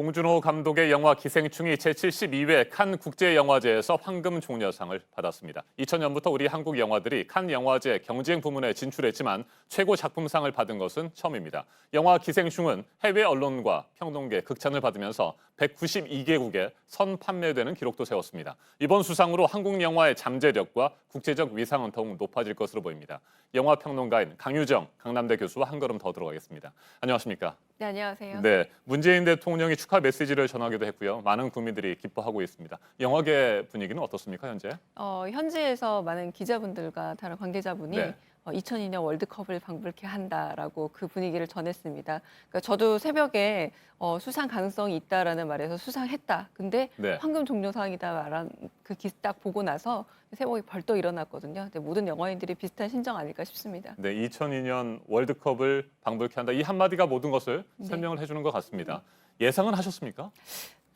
봉준호 감독의 영화 기생충이 제72회 칸 국제영화제에서 황금 종려상을 받았습니다. 2000년부터 우리 한국 영화들이 칸 영화제 경쟁 부문에 진출했지만 최고 작품상을 받은 것은 처음입니다. 영화 기생충은 해외 언론과 평론계 극찬을 받으면서 192개국에 선 판매되는 기록도 세웠습니다. 이번 수상으로 한국 영화의 잠재력과 국제적 위상은 더욱 높아질 것으로 보입니다. 영화 평론가인 강유정 강남대 교수와 한 걸음 더 들어가겠습니다. 안녕하십니까? 네, 안녕하세요. 네, 문재인 대통령이 축하 메시지를 전하기도 했고요. 많은 국민들이 기뻐하고 있습니다. 영화계 분위기는 어떻습니까 현재? 어, 현지에서 많은 기자분들과 다른 관계자분이 네. 어, 2002년 월드컵을 방불케 한다라고 그 분위기를 전했습니다. 그러니까 저도 새벽에 어, 수상 가능성이 있다라는 말에서 수상했다. 근데 네. 황금 종려상이다 말한 그 기사 딱 보고 나서 새벽에 벌떡 일어났거든요. 근데 모든 영화인들이 비슷한 심정 아닐까 싶습니다. 네, 2002년 월드컵을 방불케 한다. 이 한마디가 모든 것을 네. 설명을 해주는 것 같습니다. 예상은 하셨습니까?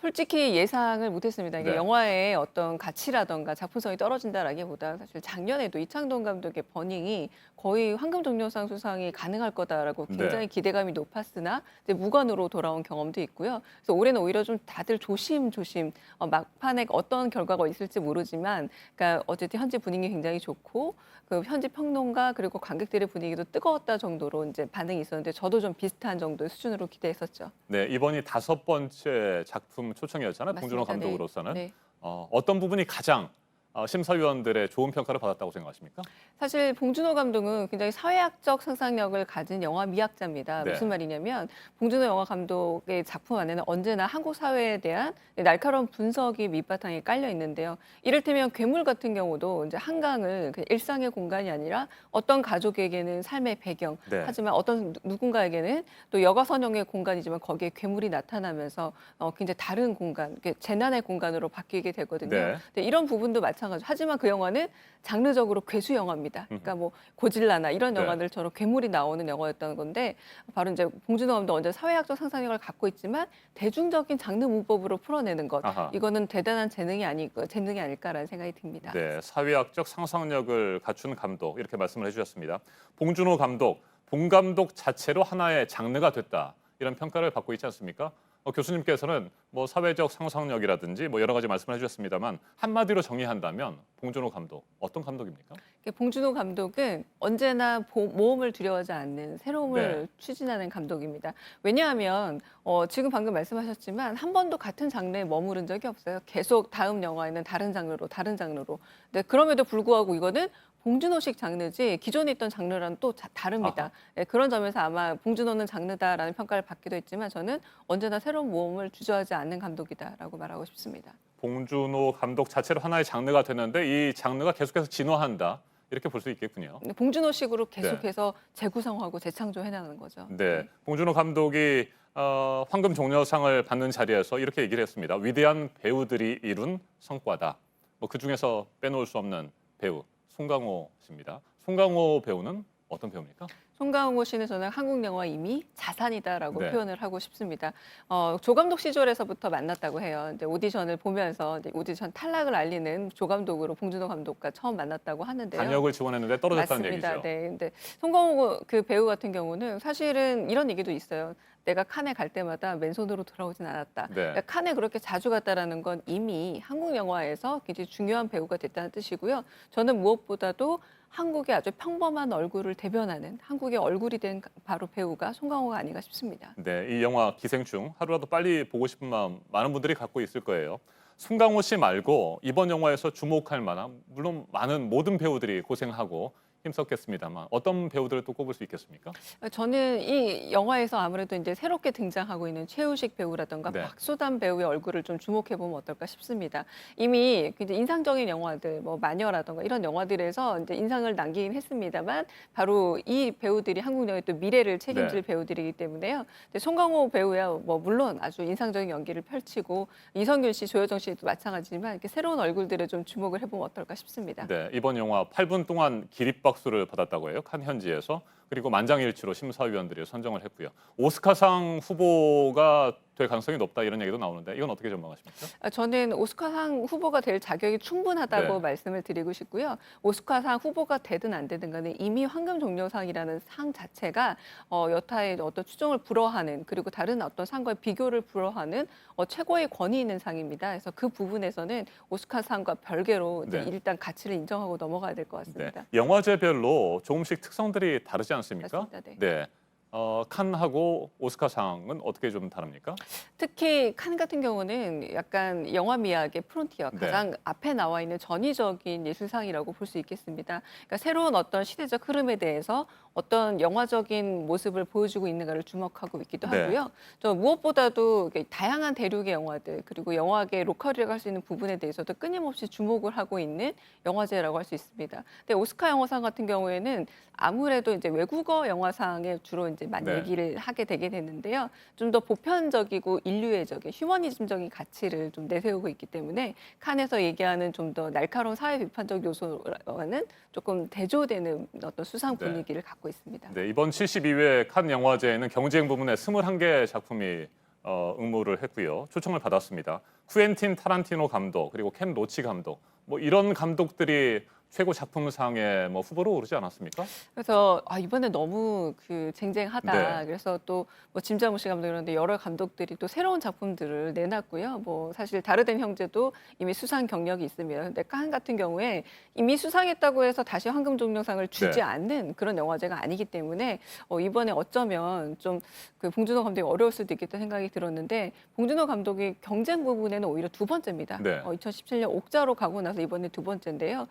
솔직히 예상을 못했습니다. 이게 네. 영화의 어떤 가치라던가 작품성이 떨어진다라기보다 사실 작년에도 이창동 감독의 버닝이 거의 황금 종려상 수상이 가능할 거다라고 네. 굉장히 기대감이 높았으나 이제 무관으로 돌아온 경험도 있고요. 그래서 올해는 오히려 좀 다들 조심조심 어, 막판에 어떤 결과가 있을지 모르지만, 그러니까 어쨌든 현재 분위기 굉장히 좋고 그 현지 평론가 그리고 관객들의 분위기도 뜨거웠다 정도로 이제 반응이 있었는데 저도 좀 비슷한 정도의 수준으로 기대했었죠. 네, 이번이 다섯 번째 작품 초청이었잖아요. 봉준호 맞습니다. 네. 감독으로서는 네. 어, 어떤 부분이 가장 어, 심사위원들의 좋은 평가를 받았다고 생각하십니까? 사실 봉준호 감독은 굉장히 사회학적 상상력을 가진 영화 미학자입니다. 네. 무슨 말이냐면 봉준호 영화 감독의 작품 안에는 언제나 한국 사회에 대한 날카로운 분석이 밑바탕에 깔려 있는데요. 이를테면 괴물 같은 경우도 이제 한강을 그냥 일상의 공간이 아니라 어떤 가족에게는 삶의 배경, 네. 하지만 어떤 누- 누군가에게는 또 여가 선형의 공간이지만 거기에 괴물이 나타나면서 어, 굉장히 다른 공간, 재난의 공간으로 바뀌게 되거든요. 네. 이런 부분도 마찬가지. 하지만 그 영화는 장르적으로 괴수 영화입니다. 그러니까 뭐 고질라나 이런 네. 영화들처럼 괴물이 나오는 영화였다는 건데 바로 이제 봉준호 감독 언제 사회학적 상상력을 갖고 있지만 대중적인 장르 문법으로 풀어내는 것 아하. 이거는 대단한 재능이 아니고 재능이 아닐까라는 생각이 듭니다. 네, 사회학적 상상력을 갖춘 감독 이렇게 말씀을 해주셨습니다. 봉준호 감독, 봉 감독 자체로 하나의 장르가 됐다 이런 평가를 받고 있지 않습니까? 어, 교수님께서는 뭐 사회적 상상력이라든지 뭐 여러 가지 말씀을 해주셨습니다만 한마디로 정의한다면 봉준호 감독 어떤 감독입니까? 봉준호 감독은 언제나 보- 모험을 두려워하지 않는 새로움을 네. 추진하는 감독입니다. 왜냐하면 어, 지금 방금 말씀하셨지만 한 번도 같은 장르에 머무른 적이 없어요. 계속 다음 영화에는 다른 장르로 다른 장르로. 근데 그럼에도 불구하고 이거는 봉준호식 장르지 기존에 있던 장르랑 또 자- 다릅니다. 예, 그런 점에서 아마 봉준호는 장르다라는 평가를 받기도 했지만 저는 언제나 새로운 모험을 주저하지 않는 감독이다라고 말하고 싶습니다. 봉준호 감독 자체로 하나의 장르가 됐는데 이 장르가 계속해서 진화한다 이렇게 볼 수 있겠군요. 근데 봉준호식으로 계속해서 재구성하고 재창조해 나가는 거죠. 네, 봉준호 감독이 어, 황금 종려상을 받는 자리에서 이렇게 얘기를 했습니다. 위대한 배우들이 이룬 성과다. 뭐 그 중에서 빼놓을 수 없는 배우 송강호 씨입니다. 송강호 배우는 어떤 배우입니까? 송강호 씨는 저는 한국 영화 이미 자산이다라고 네. 표현을 하고 싶습니다. 어, 조 감독 시절에서부터 만났다고 해요. 근데 오디션을 보면서 오디션 탈락을 알리는 조 감독으로 봉준호 감독과 처음 만났다고 하는데요. 단역을 지원했는데 떨어졌다는 맞습니다. 얘기죠. 네. 근데 송강호 그 배우 같은 경우는 사실은 이런 얘기도 있어요. 내가 칸에 갈 때마다 맨손으로 돌아오진 않았다. 네. 그러니까 칸에 그렇게 자주 갔다라는 건 이미 한국 영화에서 굉장히 중요한 배우가 됐다는 뜻이고요. 저는 무엇보다도 한국의 아주 평범한 얼굴을 대변하는 한국의 얼굴이 된 바로 배우가 송강호가 아닌가 싶습니다. 네, 이 영화 기생충 하루라도 빨리 보고 싶은 마음 많은 분들이 갖고 있을 거예요. 송강호 씨 말고 이번 영화에서 주목할 만한 물론 많은 모든 배우들이 고생하고 힘썼겠습니다만 어떤 배우들을 또 꼽을 수 있겠습니까? 저는 이 영화에서 아무래도 이제 새롭게 등장하고 있는 최우식 배우라던가 네. 박소담 배우의 얼굴을 좀 주목해 보면 어떨까 싶습니다. 이미 굉장히 인상적인 영화들, 뭐 마녀라던가 이런 영화들에서 이제 인상을 남기긴 했습니다만 바로 이 배우들이 한국 영화의 또 미래를 책임질 네. 배우들이기 때문에요. 송강호 배우야 뭐 물론 아주 인상적인 연기를 펼치고 이성균 씨, 조여정 씨도 마찬가지지만 이렇게 새로운 얼굴들에 좀 주목을 해보면 어떨까 싶습니다. 네, 이번 영화 8분 동안 기립박 수를 받았다고 해요. 칸 현지에서 그리고 만장일치로 심사위원들이 선정을 했고요. 오스카상 후보가 될 가능성이 높다 이런 얘기도 나오는데 이건 어떻게 전망하십니까? 아, 저는 오스카상 후보가 될 자격이 충분하다고 네. 말씀을 드리고 싶고요. 오스카상 후보가 되든 안 되든 간에 이미 황금종려상이라는 상 자체가 어, 여타의 어떤 추종을 불허하는 그리고 다른 어떤 상과의 비교를 불허하는 어, 최고의 권위 있는 상입니다. 그래서 그 부분에서는 오스카상과 별개로 이제 네. 일단 가치를 인정하고 넘어가야 될 것 같습니다. 영화제별로 조금씩 특성들이 다르지 않습니까? 맞습니다. 네. 어, 칸하고 오스카상은 어떻게 좀 다릅니까? 특히 칸 같은 경우는 약간 영화 미학의 프론티어 네. 가장 앞에 나와 있는 전위적인 예술상이라고 볼 수 있겠습니다. 그러니까 새로운 어떤 시대적 흐름에 대해서 어떤 영화적인 모습을 보여주고 있는가를 주목하고 있기도 네. 하고요. 저 무엇보다도 다양한 대륙의 영화들 그리고 영화계 로컬이라고 할 수 있는 부분에 대해서도 끊임없이 주목을 하고 있는 영화제라고 할 수 있습니다. 근데 오스카 영화상 같은 경우에는 아무래도 이제 외국어 영화상에 주로 이제 많이 네. 얘기를 하게 되게 되는데요. 좀 더 보편적이고 인류애적인 휴머니즘적인 가치를 좀 내세우고 있기 때문에 칸에서 얘기하는 좀 더 날카로운 사회 비판적 요소와는 조금 대조되는 어떤 수상 네. 분위기를 갖고 있습니다. 네, 이번 72회 칸 영화제에는 경쟁 부문에 21개 작품이 어, 응모를 했고요. 초청을 받았습니다. 쿠엔틴 타란티노 감독 그리고 켄 로치 감독 뭐 이런 감독들이 최고 작품상에 뭐 후보로 오르지 않았습니까? 그래서 아, 이번에 너무 그 쟁쟁하다. 네. 그래서 또 뭐 짐자무시 감독 이런데 여러 감독들이 또 새로운 작품들을 내놨고요. 뭐 사실 다르덴 형제도 이미 수상 경력이 있습니다. 근데 칸 같은 경우에 이미 수상했다고 해서 다시 황금 종려상을 주지 네. 않는 그런 영화제가 아니기 때문에 어, 이번에 어쩌면 좀 그 봉준호 감독이 어려울 수도 있겠다 생각이 들었는데 봉준호 감독이 경쟁 부분에는 오히려 두 번째입니다. 네. 어, 2017년 옥자로 가고 나서 이번에 두 번째인데요.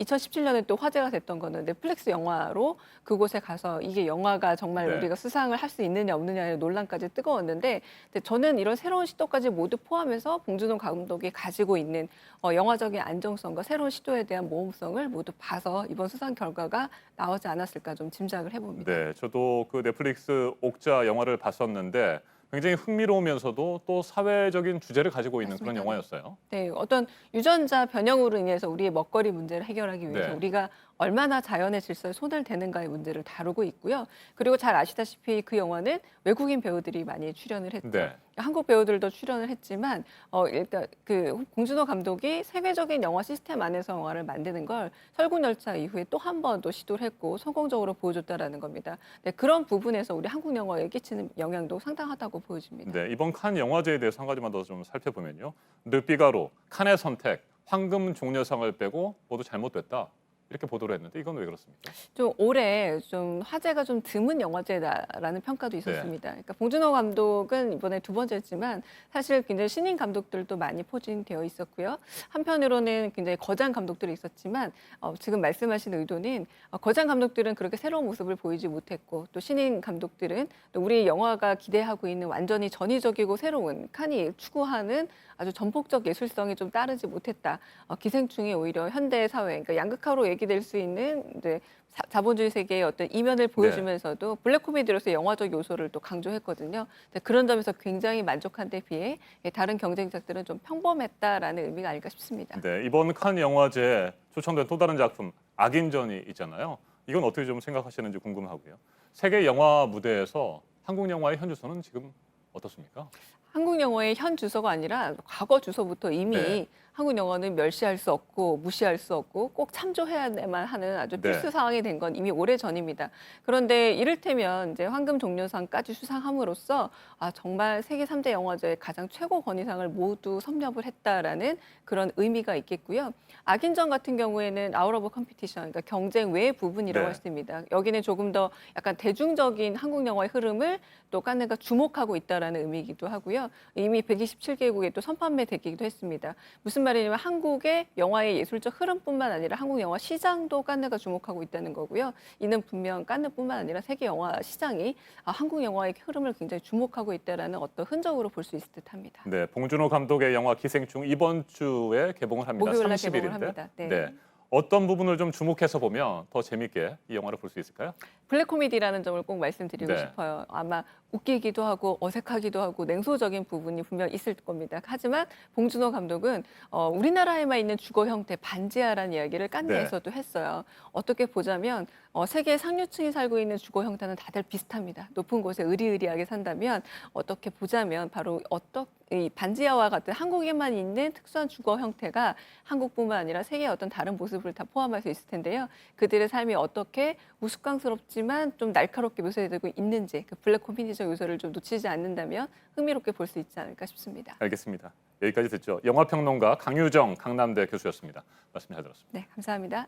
2017년에 또 화제가 됐던 거는 넷플릭스 영화로 그곳에 가서 이게 영화가 정말 네. 우리가 수상을 할 수 있느냐 없느냐의 논란까지 뜨거웠는데 저는 이런 새로운 시도까지 모두 포함해서 봉준호 감독이 가지고 있는 어, 영화적인 안정성과 새로운 시도에 대한 모험성을 모두 봐서 이번 수상 결과가 나오지 않았을까 좀 짐작을 해봅니다. 네, 저도 그 넷플릭스 옥자 영화를 봤었는데 굉장히 흥미로우면서도 또 사회적인 주제를 가지고 있는 그런 맞습니다. 영화였어요. 네, 어떤 유전자 변형으로 인해서 우리의 먹거리 문제를 해결하기 위해서 네. 우리가 얼마나 자연의 질서에 손을 대는가의 문제를 다루고 있고요. 그리고 잘 아시다시피 그 영화는 외국인 배우들이 많이 출연을 했죠. 네. 한국 배우들도 출연을 했지만 어 일단 그 봉준호 감독이 세계적인 영화 시스템 안에서 영화를 만드는 걸 설국열차 이후에 또 한 번 또 시도를 했고 성공적으로 보여줬다라는 겁니다. 네, 그런 부분에서 우리 한국 영화에 끼치는 영향도 상당하다고 보여집니다. 네, 이번 칸 영화제에 대해서 한 가지만 더 좀 살펴보면요. 르피가로 칸의 선택, 황금 종려상을 빼고 모두 잘못됐다. 이렇게 보도를 했는데 이건 왜 그렇습니까? 좀 올해 좀 화제가 좀 드문 영화제다라는 평가도 있었습니다. 그러니까 봉준호 감독은 이번에 두 번째지만 사실 굉장히 신인 감독들도 많이 포진되어 있었고요. 한편으로는 굉장히 거장 감독들이 있었지만 어, 지금 말씀하신 의도는 어, 거장 감독들은 그렇게 새로운 모습을 보이지 못했고 또 신인 감독들은 또 우리 영화가 기대하고 있는 완전히 전위적이고 새로운 칸이 추구하는 아주 전폭적 예술성이 좀 따르지 못했다. 어, 기생충이 오히려 현대 사회, 그러니까 양극화로 얘기될 수 있는 이제 자- 자본주의 세계의 어떤 이면을 보여주면서도 블랙 코미디로서 영화적 요소를 또 강조했거든요. 근데 그런 점에서 굉장히 만족한 데 비해 예, 다른 경쟁작들은 좀 평범했다라는 의미가 아닐까 싶습니다. 네, 이번 칸 영화제에 초청된 또 다른 작품 악인전이 있잖아요. 이건 어떻게 좀 생각하시는지 궁금하고요. 세계 영화 무대에서 한국 영화의 현주소는 지금 어떻습니까? 한국 영화의 현 주소가 아니라 과거 주소부터 이미 네. 한국 영화는 멸시할 수 없고 무시할 수 없고 꼭 참조해야만 하는 아주 네. 필수 상황이 된 건 이미 오래 전입니다. 그런데 이를테면 이제 황금 종려상까지 수상함으로써 아 정말 세계 3대 영화제의 가장 최고 권위상을 모두 섭렵을 했다라는 그런 의미가 있겠고요. 악인전 같은 경우에는 아웃 오브 컴피티션 그러니까 경쟁 외의 부분이라고 네. 할수 있습니다. 여기는 조금 더 약간 대중적인 한국 영화의 흐름을 또 깐느가 주목하고 있다라는 의미이기도 하고요. 이미 127개국에 또 선판매되기도 했습니다. 무슨 말이냐면 한국의 영화의 예술적 흐름뿐만 아니라 한국 영화 시장도 깐느가 주목하고 있다는 거고요. 이는 분명 깐느뿐만 아니라 세계 영화 시장이 아, 한국 영화의 흐름을 굉장히 주목하고 있다라는 어떤 흔적으로 볼 수 있을 듯합니다. 네, 봉준호 감독의 영화 기생충 이번 주에 개봉을 합니다. 목요일 날 30일인데. 개봉을 합니다. 네. 어떤 부분을 좀 주목해서 보면 더 재밌게 이 영화를 볼 수 있을까요? 블랙 코미디라는 점을 꼭 말씀드리고 네. 싶어요. 아마 웃기기도 하고 어색하기도 하고 냉소적인 부분이 분명 있을 겁니다. 하지만 봉준호 감독은 어, 우리나라에만 있는 주거 형태 반지하라는 이야기를 깐느에서도 했어요. 어떻게 보자면 어, 세계 상류층이 살고 있는 주거 형태는 다들 비슷합니다. 높은 곳에 의리의리하게 산다면 어떻게 보자면 바로 어떤 이 반지하와 같은 한국에만 있는 특수한 주거 형태가 한국뿐만 아니라 세계의 어떤 다른 모습을 다 포함할 수 있을 텐데요. 그들의 삶이 어떻게 우스꽝스럽 지만 좀 날카롭게 묘사되고 있는지 그 블랙 코미디적 요소를 좀 놓치지 않는다면 흥미롭게 볼 수 있지 않을까 싶습니다. 알겠습니다. 여기까지 듣죠. 영화평론가 강유정 강남대 교수였습니다. 말씀 잘 들었습니다. 네, 감사합니다.